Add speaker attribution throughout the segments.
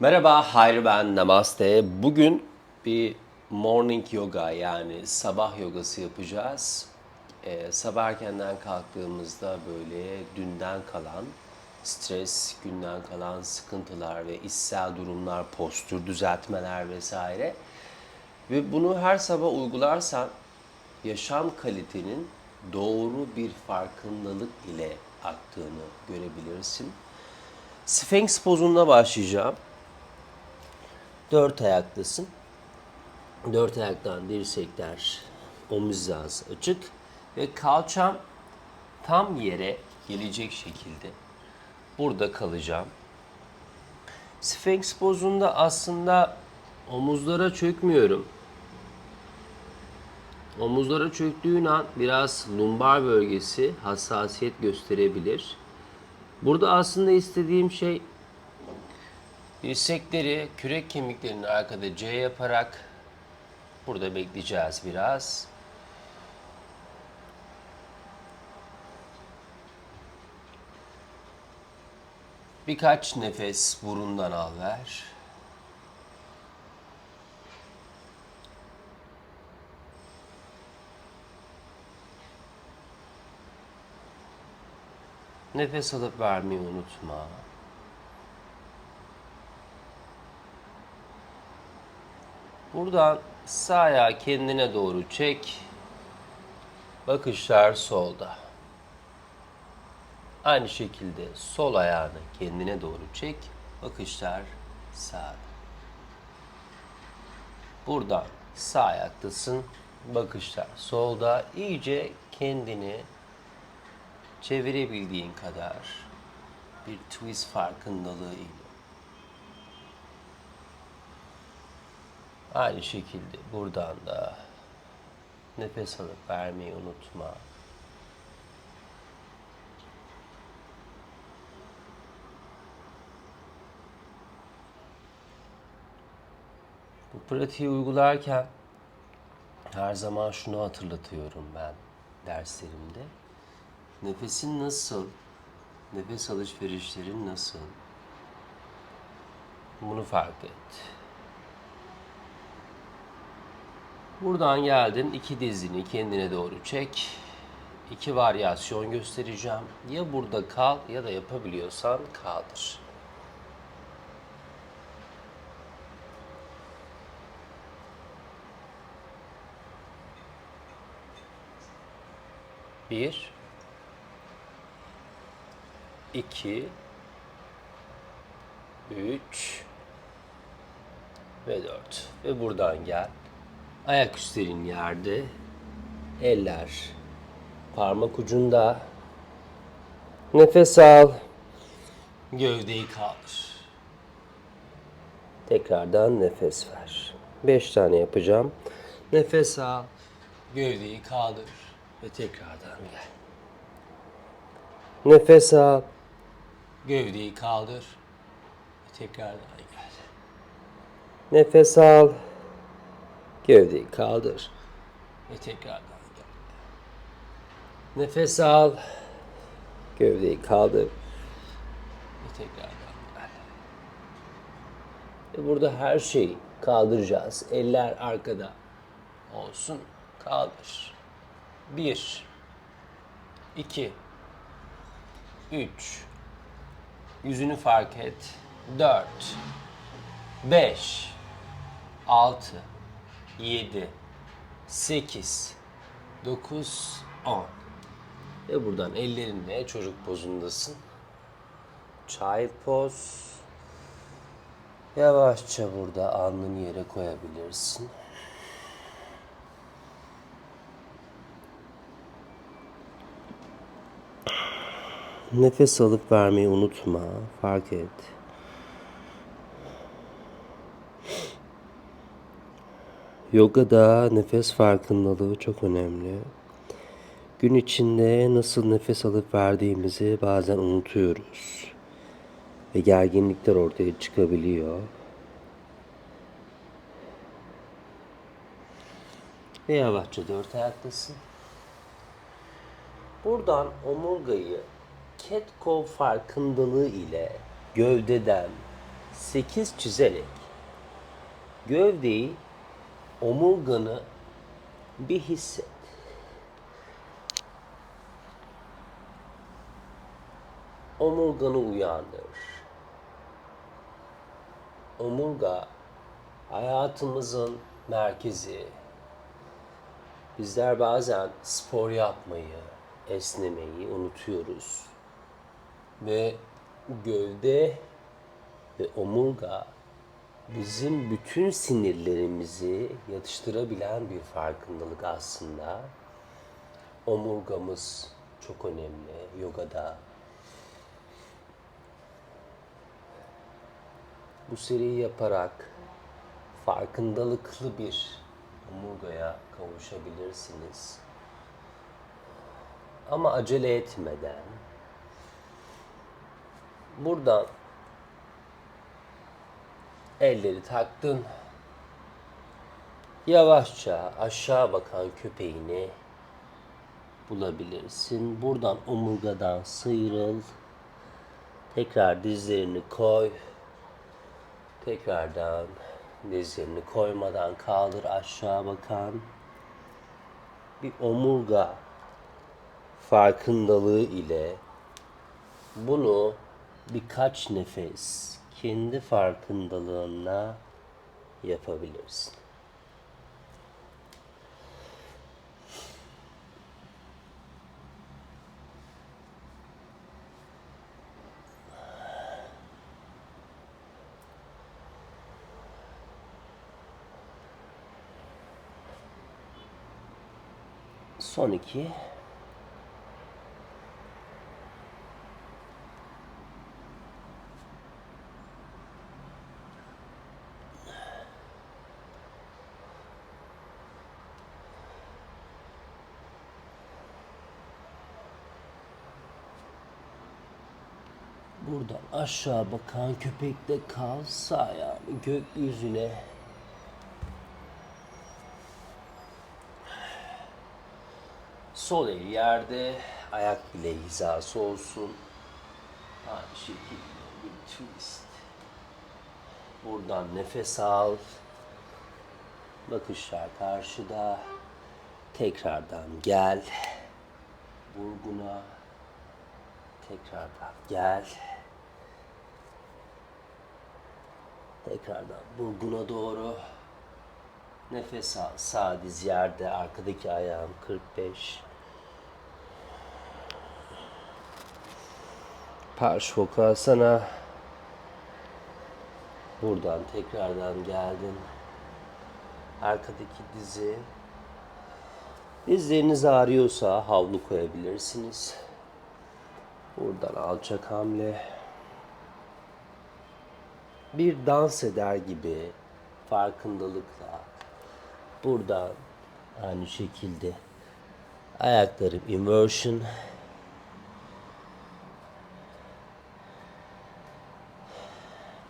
Speaker 1: Merhaba, hayır ben Namaste. Bugün bir morning yoga yani sabah yogası yapacağız. Ee, sabah erkenden kalktığımızda böyle dünden kalan stres, günden kalan sıkıntılar ve içsel durumlar, postür düzeltmeler vesaire. Ve bunu her sabah uygularsan yaşam kalitenin doğru bir farkındalık ile aktığını görebilirsin. Sphinx pozunda başlayacağım. Dört ayaktasın. Dört ayaktan dirsekler, omuz hizası açık ve kalçam tam yere gelecek şekilde burada kalacağım. Sphinx pozunda aslında omuzlara çökmüyorum. Omuzlara çöktüğün an biraz lumbar bölgesi hassasiyet gösterebilir. Burada aslında istediğim şey dirsekleri kürek kemiklerinin arkada C yaparak burada bekleyeceğiz biraz. Birkaç nefes burundan al ver. Nefes alıp vermeyi unutma. Buradan sağ ayağı kendine doğru çek. Bakışlar solda. Aynı şekilde sol ayağını kendine doğru çek. Bakışlar sağda. Buradan sağ ayaktasın. Bakışlar solda. İyice kendini çevirebildiğin kadar bir twist farkındalığı ile. Aynı şekilde buradan da nefes alıp vermeyi unutma. Bu pratiği uygularken her zaman şunu hatırlatıyorum ben derslerimde. Nefesin nasıl? Nefes alışverişlerin nasıl? Bunu fark et. Buradan geldin, iki dizini kendine doğru çek. İki varyasyon göstereceğim. Ya burada kal ya da yapabiliyorsan kaldır. Bir, 2 3 ve 4 ve buradan gel. Ayak üstlerin yerde. Eller parmak ucunda. Nefes al. Gövdeyi kaldır. Tekrardan nefes ver. 5 tane yapacağım. Nefes al. Gövdeyi kaldır ve tekrardan gel. Nefes al. Gövdeyi kaldır. Ve tekrardan gel. Nefes al. Gövdeyi kaldır. Ve tekrardan gel. Nefes al. Gövdeyi kaldır. Ve tekrardan gel. Ve burada her şeyi kaldıracağız. Eller arkada olsun. Kaldır. Bir. iki. 3 Yüzünü fark et. 4 5 6 7 8 9 10 Ve buradan ellerinle çocuk pozundasın. Child poz. Yavaşça burada alnını yere koyabilirsin. Nefes alıp vermeyi unutma. Fark et. Yogada nefes farkındalığı çok önemli. Gün içinde nasıl nefes alıp verdiğimizi bazen unutuyoruz. Ve gerginlikler ortaya çıkabiliyor. Ve yavaşça dört ayaktasın. Buradan omurgayı Ketko farkındalığı ile gövdeden 8 çizerek gövdeyi omurganı bir hisset. Omurganı uyandır. Omurga hayatımızın merkezi. Bizler bazen spor yapmayı, esnemeyi unutuyoruz. Ve gövde ve omurga bizim bütün sinirlerimizi yatıştırabilen bir farkındalık aslında. Omurgamız çok önemli yogada. Bu seriyi yaparak farkındalıklı bir omurgaya kavuşabilirsiniz. Ama acele etmeden buradan elleri taktın. Yavaşça aşağı bakan köpeğini bulabilirsin. Buradan omurgadan sıyrıl. Tekrar dizlerini koy. Tekrardan dizlerini koymadan kaldır aşağı bakan bir omurga farkındalığı ile bunu birkaç nefes kendi farkındalığına yapabilirsin. Son iki. Buradan aşağı bakan köpekte kal sağ ayağını gökyüzüne Sol el yerde, ayak bile hizası olsun. Aynı şekilde bir twist. Buradan nefes al. Bakışlar karşıda. Tekrardan gel. Vurguna. Tekrardan gel. Tekrardan vurguna doğru. Nefes al. Sağ diz yerde. Arkadaki ayağım 45. Parşvokasana. Buradan tekrardan geldin. Arkadaki dizi. Dizleriniz ağrıyorsa havlu koyabilirsiniz. Buradan alçak hamle. Bir dans eder gibi farkındalıkla buradan aynı şekilde ayaklarım inversion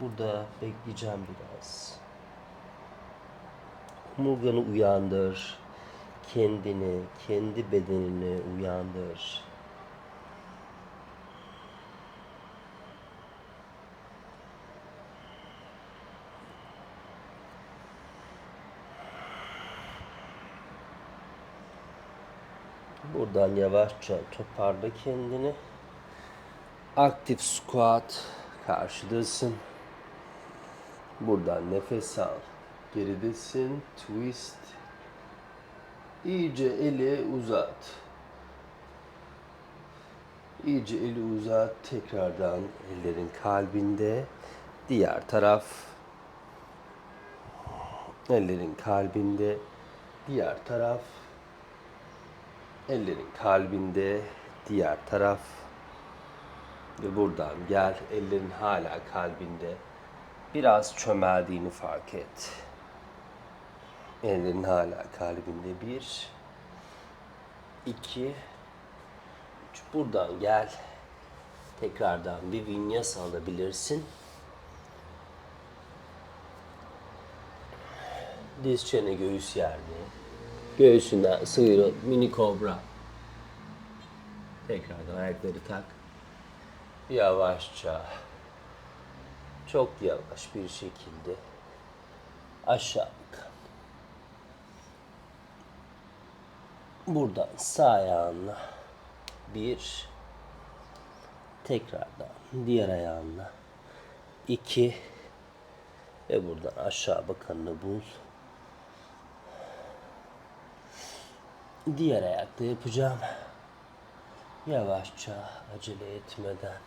Speaker 1: Burada bekleyeceğim biraz. Omurganı uyandır. Kendini, kendi bedenini uyandır. Buradan yavaşça toparla kendini. Aktif squat karşıdasın. Buradan nefes al. Geridesin. Twist. İyice eli uzat. İyice eli uzat. Tekrardan ellerin kalbinde. Diğer taraf. Ellerin kalbinde. Diğer taraf. Ellerin kalbinde. Diğer taraf. Ve buradan gel. Ellerin hala kalbinde. Biraz çömeldiğini fark et. Ellerin hala kalbinde. Bir. iki, Üç. Buradan gel. Tekrardan bir vinyasa alabilirsin. Diz çene göğüs yerde. Göğsünden sıyrıl. Mini kobra. Tekrardan ayakları tak. Yavaşça Çok yavaş bir şekilde aşağı bakalım. Buradan sağ ayağınla bir tekrardan diğer ayağınla iki ve buradan aşağı bakanını bul. Diğer ayakta yapacağım. Yavaşça acele etmeden.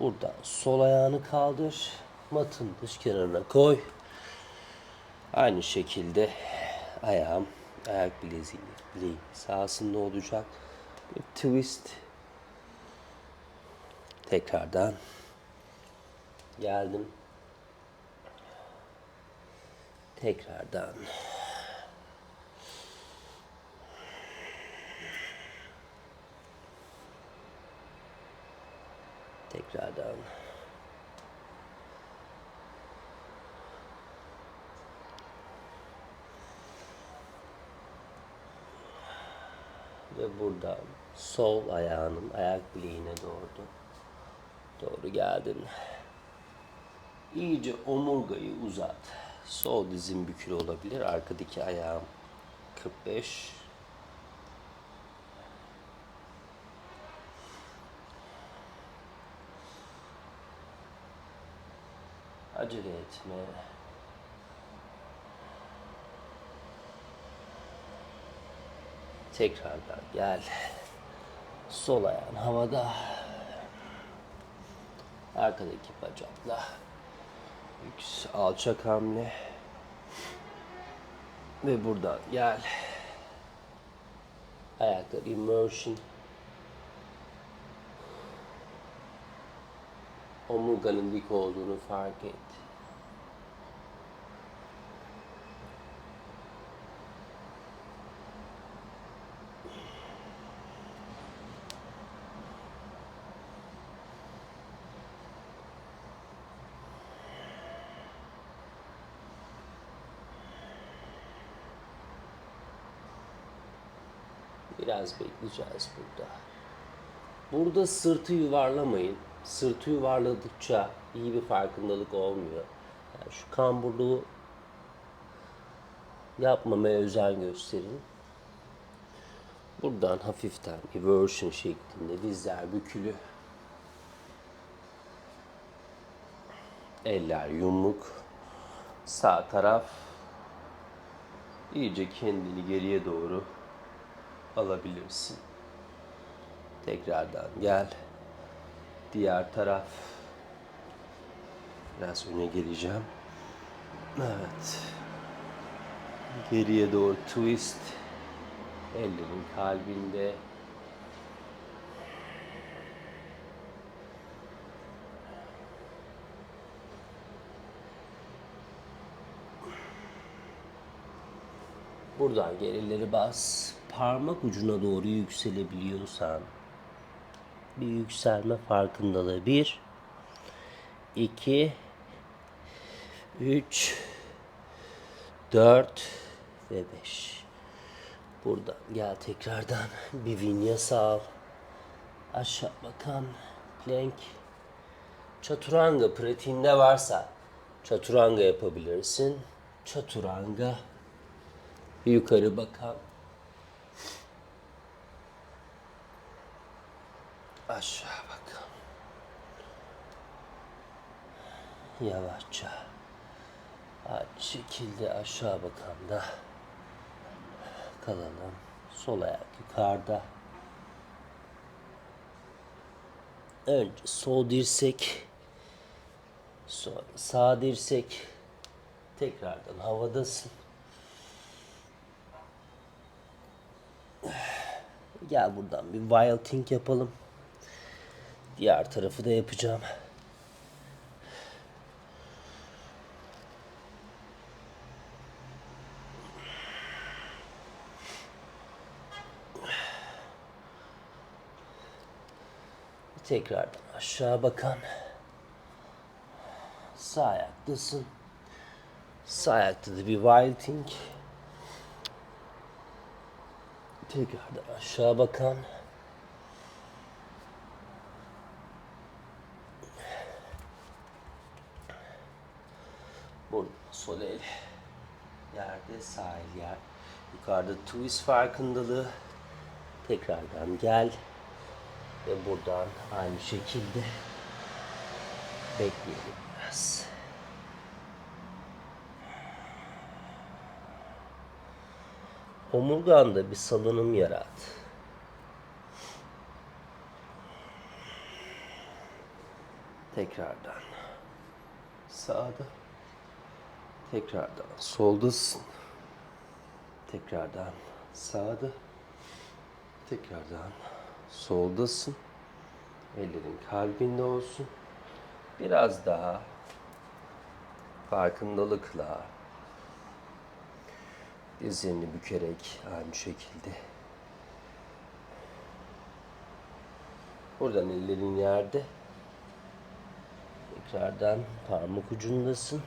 Speaker 1: Buradan sol ayağını kaldır. Matın dış kenarına koy. Aynı şekilde ayağım ayak bileziği, bileği sahasında olacak. Bir twist. Tekrardan geldim. Tekrardan Tekrardan. Ve buradan sol ayağının ayak bileğine doğru doğru geldin. İyice omurgayı uzat. Sol dizin bükülü olabilir. Arkadaki ayağım 45 Acele etme. Tekrardan gel. Sol ayağın havada. Arkadaki bacakla. Yüks, alçak hamle. Ve buradan gel. Ayaklar immersion. Omurganın dik olduğunu fark et. Biraz bekleyeceğiz burada. Burada sırtı yuvarlamayın. Sırtı yuvarladıkça iyi bir farkındalık olmuyor. Yani şu kamburluğu yapmamaya özen gösterin. Buradan hafiften eversion şeklinde dizler bükülü. Eller yumruk. Sağ taraf iyice kendini geriye doğru alabilirsin. Tekrardan gel. Diğer taraf. Biraz öne geleceğim. Evet. Geriye doğru twist. Ellerin kalbinde. Buradan gerileri bas. Parmak ucuna doğru yükselebiliyorsan bir yükselme farkındalığı. Bir, iki, üç, dört ve beş. Buradan gel tekrardan bir vinyasa al. Aşağı bakan plank. Çaturanga pratiğinde varsa çaturanga yapabilirsin. Çaturanga yukarı bakan aşağı bakalım. Yavaşça. Şekilde aşağı bakan da kalalım. Sol ayak yukarıda. Önce sol dirsek, sonra sağ dirsek. Tekrardan havadasın. Gel buradan bir wild thing yapalım. Diğer tarafı da yapacağım. Tekrardan aşağı bakan. Sağ ayaktasın. Sağ ayakta da bir wild thing. Tekrardan aşağı bakan. Burada sol el. Yerde sahil yer. Yukarıda twist farkındalığı. Tekrardan gel. Ve buradan aynı şekilde bekleyelim biraz. Omurganda bir salınım yarat. Tekrardan sağda. Tekrardan soldasın. Tekrardan sağda. Tekrardan soldasın. Ellerin kalbinde olsun. Biraz daha farkındalıkla dizlerini bükerek aynı şekilde buradan ellerin yerde tekrardan parmak ucundasın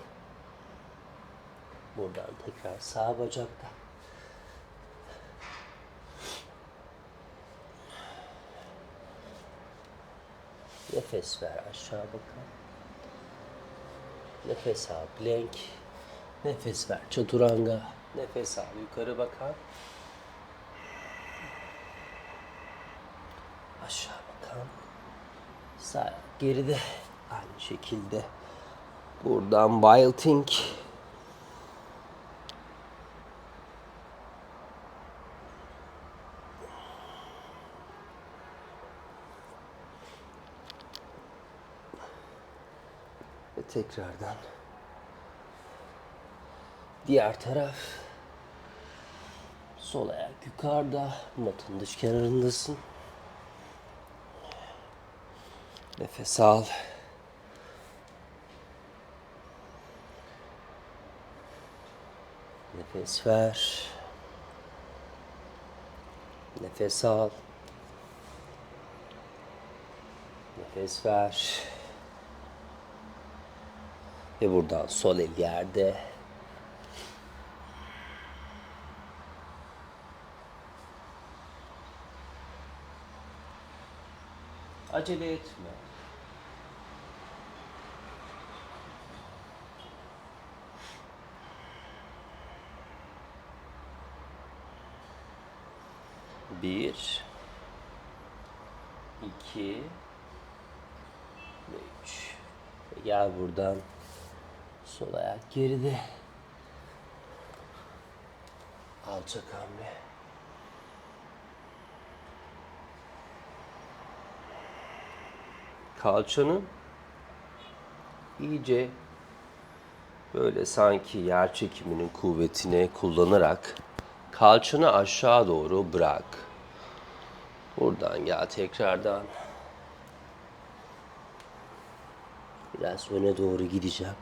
Speaker 1: buradan tekrar sağ bacakta nefes ver aşağı bakalım Nefes al plank. Nefes ver çaturanga. Nefes al yukarı bakan. Aşağı bakan. Sağ geride aynı şekilde. Buradan Wilding. Tekrardan. Diğer taraf. Sol ayak yukarıda. Matın dış kenarındasın. Nefes al. Nefes ver. Nefes al. Nefes ver ve buradan sol el yerde. Acele etme. Bir, iki ve üç. Gel buradan Sol ayak geride. Alçak hamle. Kalçanı iyice böyle sanki yer çekiminin kuvvetini kullanarak kalçanı aşağı doğru bırak. Buradan gel tekrardan. Biraz öne doğru gideceğim.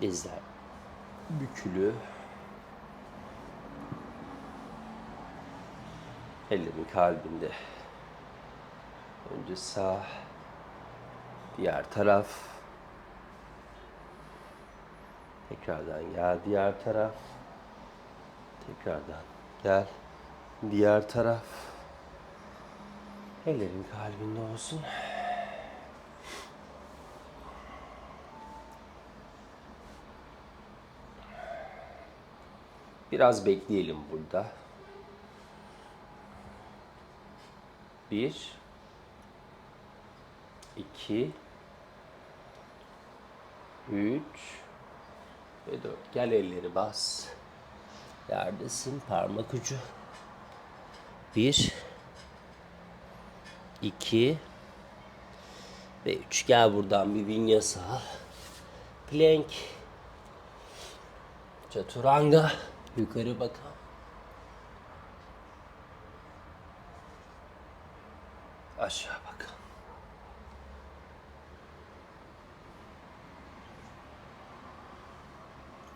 Speaker 1: Dizler bükülü. Ellerin kalbinde. Önce sağ, diğer taraf. Tekrardan gel diğer taraf. Tekrardan gel diğer taraf. Ellerin kalbinde olsun. Biraz bekleyelim burada. Bir, iki, üç ve dört. Gel elleri bas. Yerdesin parmak ucu. Bir, iki ve üç. Gel buradan bir vinyasa. Plank. Chaturanga. Yukarı bakalım. Aşağı bakalım.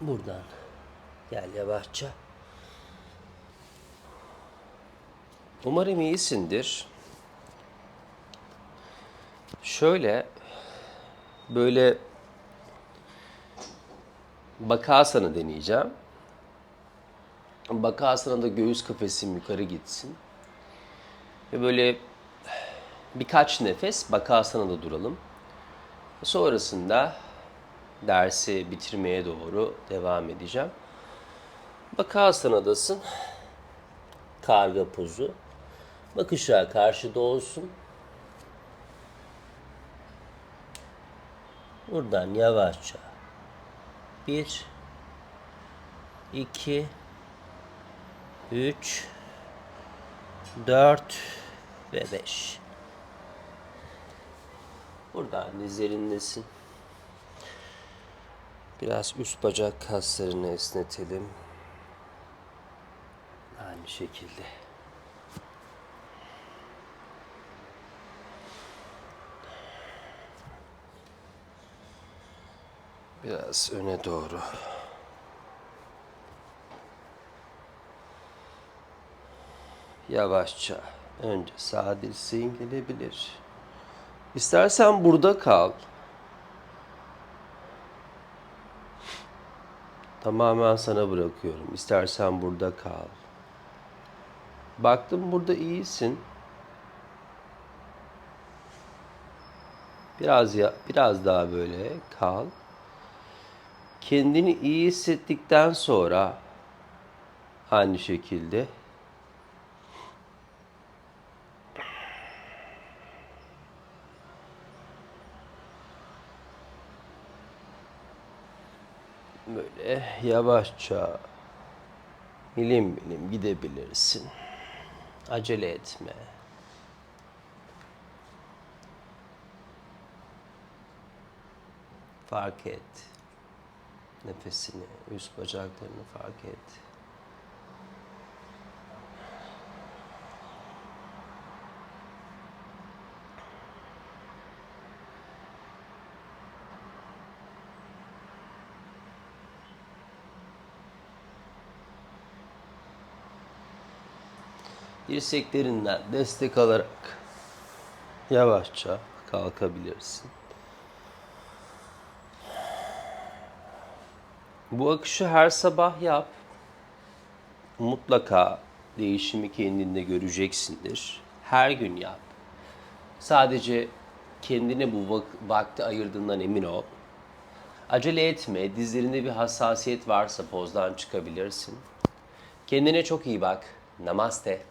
Speaker 1: Buradan gel yavaşça. Umarım iyisindir. Şöyle böyle Bakasana deneyeceğim. Bakasana da göğüs kafesim yukarı gitsin. Ve böyle birkaç nefes Bakasana da duralım. Sonrasında dersi bitirmeye doğru devam edeceğim. Bakasanadasın. Karga pozu. Bakışlar karşıda olsun. Buradan yavaşça. Bir, iki, üç, dört ve beş. Buradan dizlerindesin. Biraz üst bacak kaslarını esnetelim. Aynı şekilde. Biraz öne doğru. Yavaşça. Önce sağ dirseğin gelebilir. İstersen burada kal. Tamamen sana bırakıyorum. İstersen burada kal. Baktım burada iyisin. Biraz ya biraz daha böyle kal. Kendini iyi hissettikten sonra aynı şekilde böyle yavaşça milim milim gidebilirsin. Acele etme. Fark et. Nefesini, üst bacaklarını fark et. Dirseklerinden destek alarak yavaşça kalkabilirsin. Bu akışı her sabah yap. Mutlaka değişimi kendinde göreceksindir. Her gün yap. Sadece kendine bu vak- vakti ayırdığından emin ol. Acele etme. Dizlerinde bir hassasiyet varsa pozdan çıkabilirsin. Kendine çok iyi bak. Namaste.